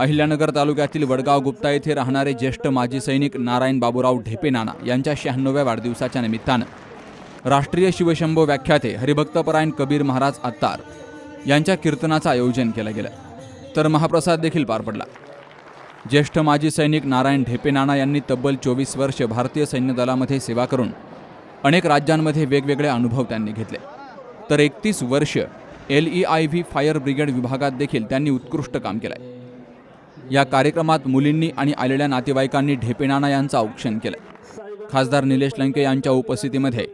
अहिल्यानगर तालुक्यातील वडगाव गुप्ता येथे राहणारे ज्येष्ठ माजी सैनिक नारायण बाबूराव ढेपेनाना यांच्या शहाण्णव्या वाढदिवसाच्या निमित्तानं राष्ट्रीय शिवशंभो व्याख्याते हरिभक्तपरायण कबीर महाराज अत्तार यांच्या कीर्तनाचं आयोजन केलं गेलं. तर महाप्रसाद देखील पार पडला. ज्येष्ठ माजी सैनिक नारायण ढेपेनाना यांनी तब्बल चोवीस वर्ष भारतीय सैन्य दलामध्ये सेवा करून अनेक राज्यांमध्ये वेगवेगळे अनुभव त्यांनी घेतले. तर एकतीस वर्ष L E I V fire brigade विभागात देखील त्यांनी उत्कृष्ट काम केलंय. या कार्यक्रमात मुलींनी आणि आलेल्या नातेवाईकांनी ढेपेनाना यांचं औक्षण केलं खासदार निलेश लंके यांच्या उपस्थितीमध्ये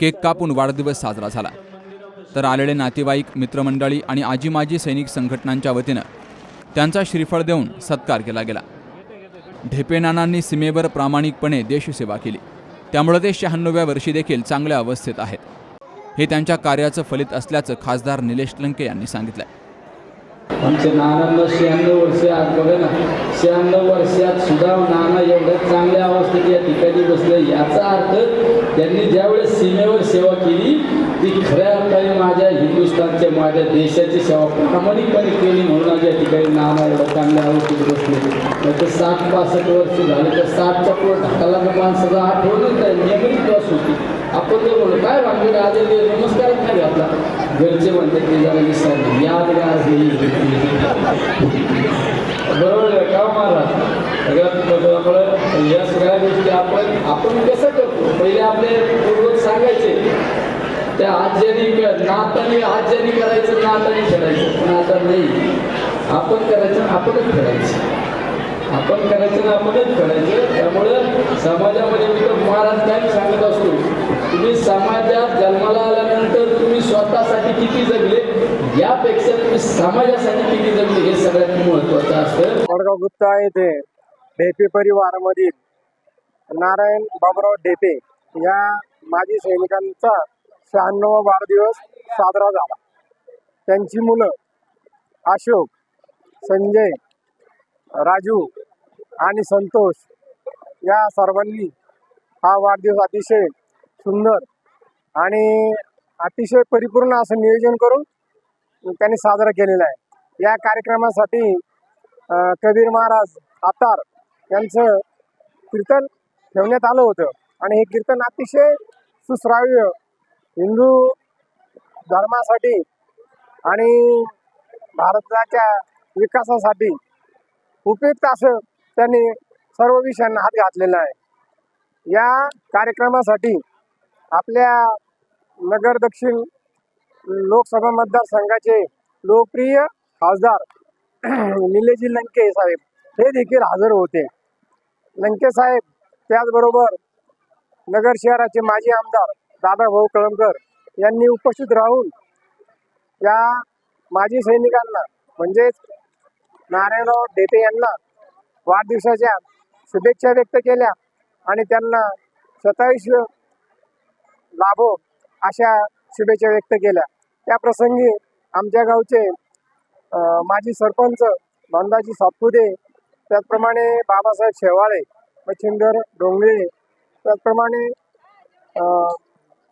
केक कापून वाढदिवस साजरा झाला. तर आलेले नातेवाईक मित्रमंडळी आणि आजी माजी सैनिक संघटनांच्या वतीनं त्यांचा श्रीफळ देऊन सत्कार केला गेला. ढेपेनानांनी सीमेवर प्रामाणिकपणे देशसेवा केली. त्यामुळे ते शहाण्णव्या वर्षी देखील चांगल्या अवस्थेत आहेत. हे त्यांच्या कार्याचं फलित असल्याचं खासदार निलेश लंके यांनी सांगितलं आमचे नानांना शहाण्णव वर्ष आज बघा ना. शहाण्णव वर्षात सुद्धा नाना एवढ्या चांगल्या अवस्थेत या ठिकाणी बसले. याचा अर्थ त्यांनी ज्यावेळेस सीमेवर सेवा केली ती खऱ्या अर्थाने माझ्या हिंदुस्थानच्या माझ्या देशाची सेवा प्रामाणिकपणे केली म्हणून आज या ठिकाणी नाना एवढ्या चांगल्या अवस्थेत बसले. नाही तर साठ पासष्ट वर्ष झाले तर साठच्या पुढे ढाकाला माणसाचा आठवणच नाही. नियमित बस होती. आपण ते म्हणून काय वाटलं आधी ते नमस्कारच नाही घातला घरचे म्हणते ते जरा विसरले यादगार हे बरोबर आहे का महाराज? सगळ्यात आपण या सगळ्या गोष्टी आपण आपण कसं करतो? पहिले आपले पूर्वज सांगायचे. त्या आज्यानी नाताने आज्यानी करायचं नाताने खेळायचं पण आता नाही. आपण करायचं आपणच खेळायचं आपण करायचं ना आपणच करायचं त्यामुळं समाजामध्ये मी तर महाराज काय सांगत असतो. तुम्ही समाजात जन्माला आल्यानंतर तुम्ही स्वतःसाठी किती जगले? यापेक्षा तुम्ही समाजासाठी किती जगले? हे सगळ्यात महत्त्वाचं असतं. वडगाव गुप्ता येथे ढेपे परिवारामधील नारायण बाबुराव ढेपे या माजी सैनिकांचा शहाण्णवा वाढदिवस साजरा झाला. त्यांची मुलं अशोक संजय राजू आणि संतोष या सर्वांनी हा वाढदिवस अतिशय सुंदर आणि अतिशय परिपूर्ण असं नियोजन करून त्यांनी साजरा केलेला आहे. या कार्यक्रमासाठी कबीर महाराज आतार यांचं कीर्तन ठेवण्यात आलं होतं. आणि हे कीर्तन अतिशय सुश्राव्य हिंदू धर्मासाठी आणि भारताच्या विकासासाठी उपयुक्त असं त्यांनी सर्व विषयांना हात घातलेला आहे. या कार्यक्रमासाठी आपल्या नगर दक्षिण लोकसभा मतदारसंघाचे लोकप्रिय खासदार निलेजी लंके साहेब हे देखील हजर होते. लंके साहेब त्याचबरोबर नगर शहराचे माजी आमदार दादाभाऊ कळमकर यांनी उपस्थित राहून या माजी सैनिकांना म्हणजेच नारायणराव डेटे यांना वाढदिवसाच्या शुभेच्छा व्यक्त केल्या आणि त्यांना सत्तावीस लाभो अशा शुभेच्छा व्यक्त केल्या. त्या प्रसंगी आमच्या गावचे माजी सरपंच नंदाजी सातपुते त्याचप्रमाणे बाबासाहेब शेवाळे मच्छिंदर डोंगरे त्याचप्रमाणे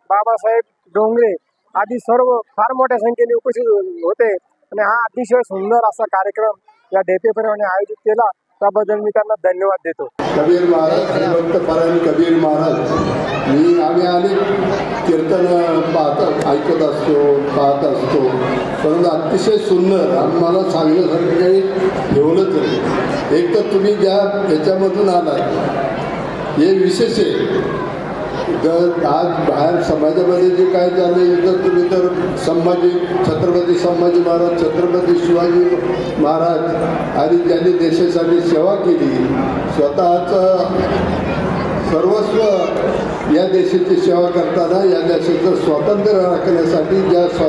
बाबासाहेब डोंगरे आदी सर्व फार मोठ्या संख्येने उपस्थित होते. आणि हा अतिशय सुंदर असा कार्यक्रम या डेपे आयोजित केला. त्याबद्दल मी त्यांना धन्यवाद देतो. कबीर महाराज हरिभक्त परायण कबीर महाराज मी आम्ही अनेक कीर्तन पाहत ऐकत असतो पाहत असतो. परंतु अतिशय सुंदर आम्हाला सांगण्यासारखं काही ठेवलंच नाही. एक तर तुम्ही ज्या याच्यामधून आलात हे विशेष आहे. तर आज बाहेर समाजामध्ये जे काय झालं इथं तुम्ही तर संभाजी छत्रपती संभाजी महाराज छत्रपती शिवाजी महाराज आणि ज्यांनी देशासाठी सेवा केली स्वतःचं सर्वस्व या देशाची सेवा करताना या देशाचं स्वातंत्र्य राखण्यासाठी ज्या स्वा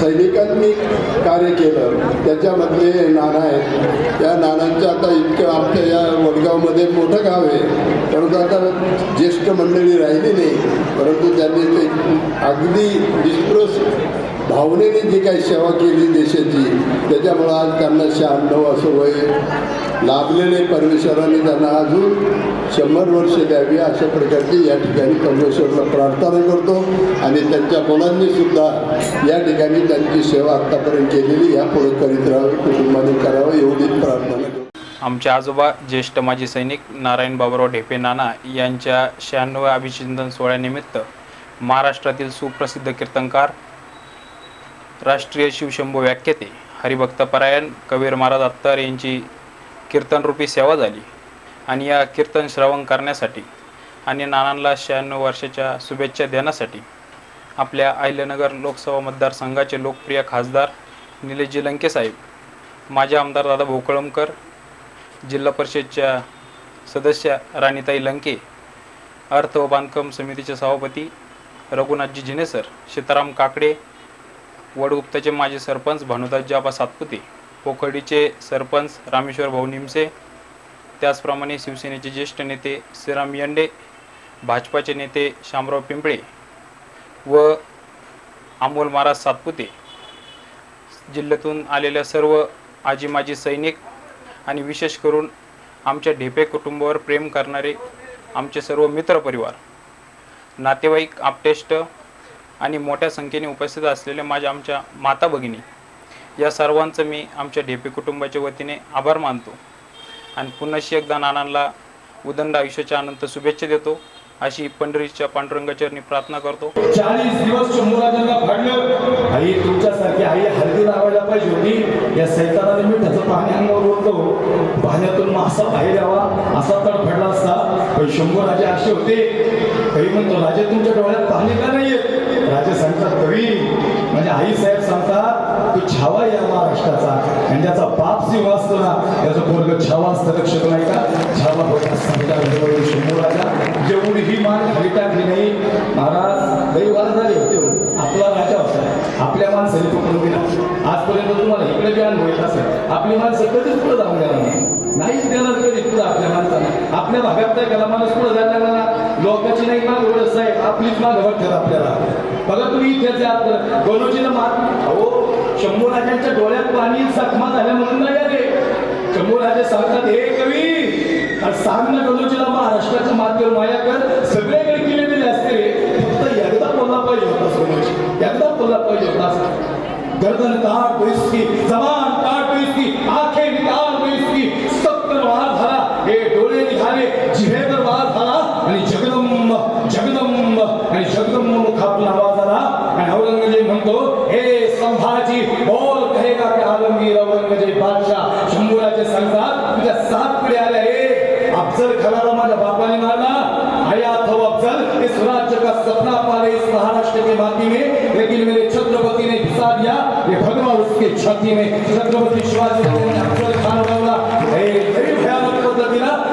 सैनिकांनी कार्य केलं. त्याच्यामधले नाणं आहेत. त्या नानांचं आता इतकं आमच्या या वडगावमध्ये मोठं गाव आहे. परंतु आता ज्येष्ठ मंडळी राहिली नाही. परंतु त्यांनी ते अगदी निष्प्रस भावनेने जी काही सेवा केली देशाची त्याच्यामुळं आज त्यांना शहाण्णव असं वय लाभलेले परमेश्वराने त्यांना अजून शंभर वर्ष द्यावी अशा प्रकारची या ठिकाणी परमेश्वरला प्रार्थना करतो. आणि त्यांच्या मुलांनी सुद्धा या ठिकाणी त्यांची सेवा आत्तापर्यंत केलेली या पुढे करीत राहावी कुटुंबाने करावं एवढीच प्रार्थना आमचे आजोबा ज्येष्ठ माजी सैनिक नारायण बाबुराव ढेपे नाना यांच्या शहाण्णव्या अभिचिंतन सोहळ्यानिमित्त महाराष्ट्रातील सुप्रसिद्ध कीर्तनकार राष्ट्रीय शिवशंभू व्याख्याते हरिभक्तपरायण कबीर महाराज अत्तार यांची कीर्तनरूपी सेवा झाली. आणि या कीर्तन श्रवण करण्यासाठी आणि नानांना शहाण्णव वर्षाच्या शुभेच्छा देण्यासाठी आपल्या अहिल्यानगर लोकसभा मतदारसंघाचे लोकप्रिय खासदार निलेशजी लंके साहेब माजी आमदार दादा भोकळमकर जिल्हा परिषदच्या सदस्य राणीताई लंके अर्थ व बांधकाम समितीचे सभापती रघुनाथजी जिनेसर सीताराम काकडे वडगुप्ताचे माजी सरपंच भानुदासजी आबा सातपुते पोखर्डीचे सरपंच रामेश्वर भाऊ निमसे त्याचप्रमाणे शिवसेनेचे ज्येष्ठ नेते श्रीराम यंडे भाजपाचे नेते शामराव पिंपळे व अमोल महाराज सातपुते. जिल्ह्यातून आलेल्या सर्व आजी माजी सैनिक आणि विशेष करून आमच्या ढेपे कुटुंबावर प्रेम करणारे आमचे सर्व मित्रपरिवार नातेवाईक आपटेष्ट आणि मोठ्या संख्येने उपस्थित असलेल्या माझ्या आमच्या माता भगिनी या सर्वांचं मी आमच्या ढेपे कुटुंबाच्या वतीने आभार मानतो. आणि पुन्हाशी एकदा नानांना उदंड आयुष्याच्या अनंत शुभेच्छा देतो. अशी पंढरीच्या पांडुरंगाचरणी प्रार्थना करतो. चाळीस दिवस शंभूराजांना फाडलं आई तुमच्यासारखी आई हल्दी लावायला पाहिजे होती. या सैतानाने मी त्याचं पाणी अंगावर ओढतो. पाण्यातून असा बाहेर यावा. असा तड फडला असता. पण शंभूराजे असे होते. काही म्हणतो राजे तुमच्या डोळ्यात पाणी का नाहीये? राजे सांगतात कवी म्हणजे आई साहेब सांगतात तू छावा या महाराष्ट्राचा. आणि त्याचा बाप सिंह असतो ना याचं पोरग छावा असतं लक्षात नाही का छावा होता सांगतात शंभू राजा. जेवढी ही मान खाली टाकली नाही महाराज लई वाद झाले होते हो. आपला राजा होता. आपल्या माणसाने पकडून दिला. आजपर्यंत तुम्हाला इकडे बी अनुभव येत असेल. आपली माणसं कधीच पुढे जाऊन देणार नाही. नाहीच देणार कधी पुढे आपल्या माणसाला. आपल्या भागात काय गेला माणूस पुढे जायला लागला ना. लोकांची नाही माग एवढं साहेब आपलीच माग वाटतात आपल्याला. बघा तुम्ही इथे आत गणोजीला मात अहो शंभू राजांच्या डोळ्यात पाणी जखमा झाल्या म्हणून नाही आले. शंभू राजे सांगतात हे कवी आणि सांग ना गणोजीला महाराष्ट्राच्या माध्यम माया कर. सगळ्याकडे किल्ले दिले असते. फक्त एकदा बोलला पाहिजे होता सोनोजी एकदा बोलला पाहिजे होता गर्दन काट बैसकी इसकी जबान काट बैसकी आखे निकाल तो इसकी सत्तर वार झाला हे डोळे निघाले जिभेवर वार झाला आणि जगदंब जगदंब आणि जगदंब मुखातून आवाज आला आणि औरंगजेब म्हणतो हे संभाजी बोल कहेगा की आलमगीर औरंगजेब बादशाह? शंभूराजे सांगतात तुझ्या सात पिढ्या आल्या हे अफजल खानाला माझ्या बापाने मारला. आया थो हो अफजल इस राज्य का सपना पाले इस महाराष्ट्र की माटी में. लेकिन मेरे छत्रपति ने घुसा दिया ये भगवा उसके छाती में. छत्रपति शिवाजी ने अफजल खान बनला हे लई भयानक पद्धतीनं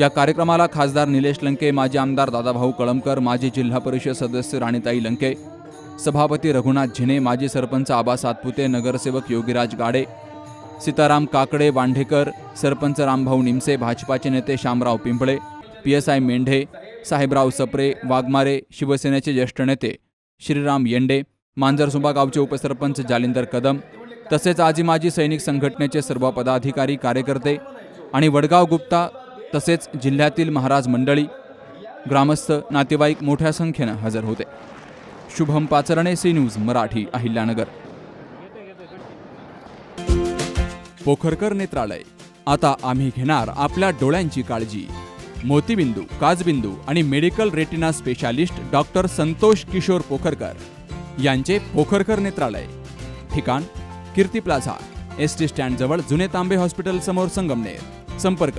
या कार्यक्रमाला खासदार निलेश लंके माजी आमदार दादाभाऊ कळमकर माजी जिल्हा परिषद सदस्य राणीताई लंके सभापती रघुनाथ झिने माजी सरपंच आबा सातपुते नगरसेवक योगीराज गाडे सीताराम काकडे वांढेकर सरपंच रामभाऊ निमसे भाजपाचे नेते Shamrao Pimple P S I Mendhe Sahebrao Sapre Waghmare शिवसेनेचे ज्येष्ठ नेते श्रीराम येंडे मांजरसुंबा गावचे उपसरपंच जालिंदर कदम तसेच आजी माजी सैनिक संघटनेचे सर्व पदाधिकारी कार्यकर्ते आणि वडगाव गुप्ता तसेच जिल्ह्यातील महाराज मंडळी ग्रामस्थ नातेवाईक मोठ्या संख्येनं हजर होते. Shubham Pacharne C news Marathi Ahilyanagar. Pokharkar नेत्रालय. आता आम्ही घेणार आपल्या डोळ्यांची काळजी. मोतीबिंदू काजबिंदू आणि medical retina specialist doctor Santosh Kishor Pokharkar यांचे पोखरकर नेत्रालय. ठिकाण Kirti plaza S T stand जवळ जुने तांबे हॉस्पिटल समोर संगमनेर. संपर्क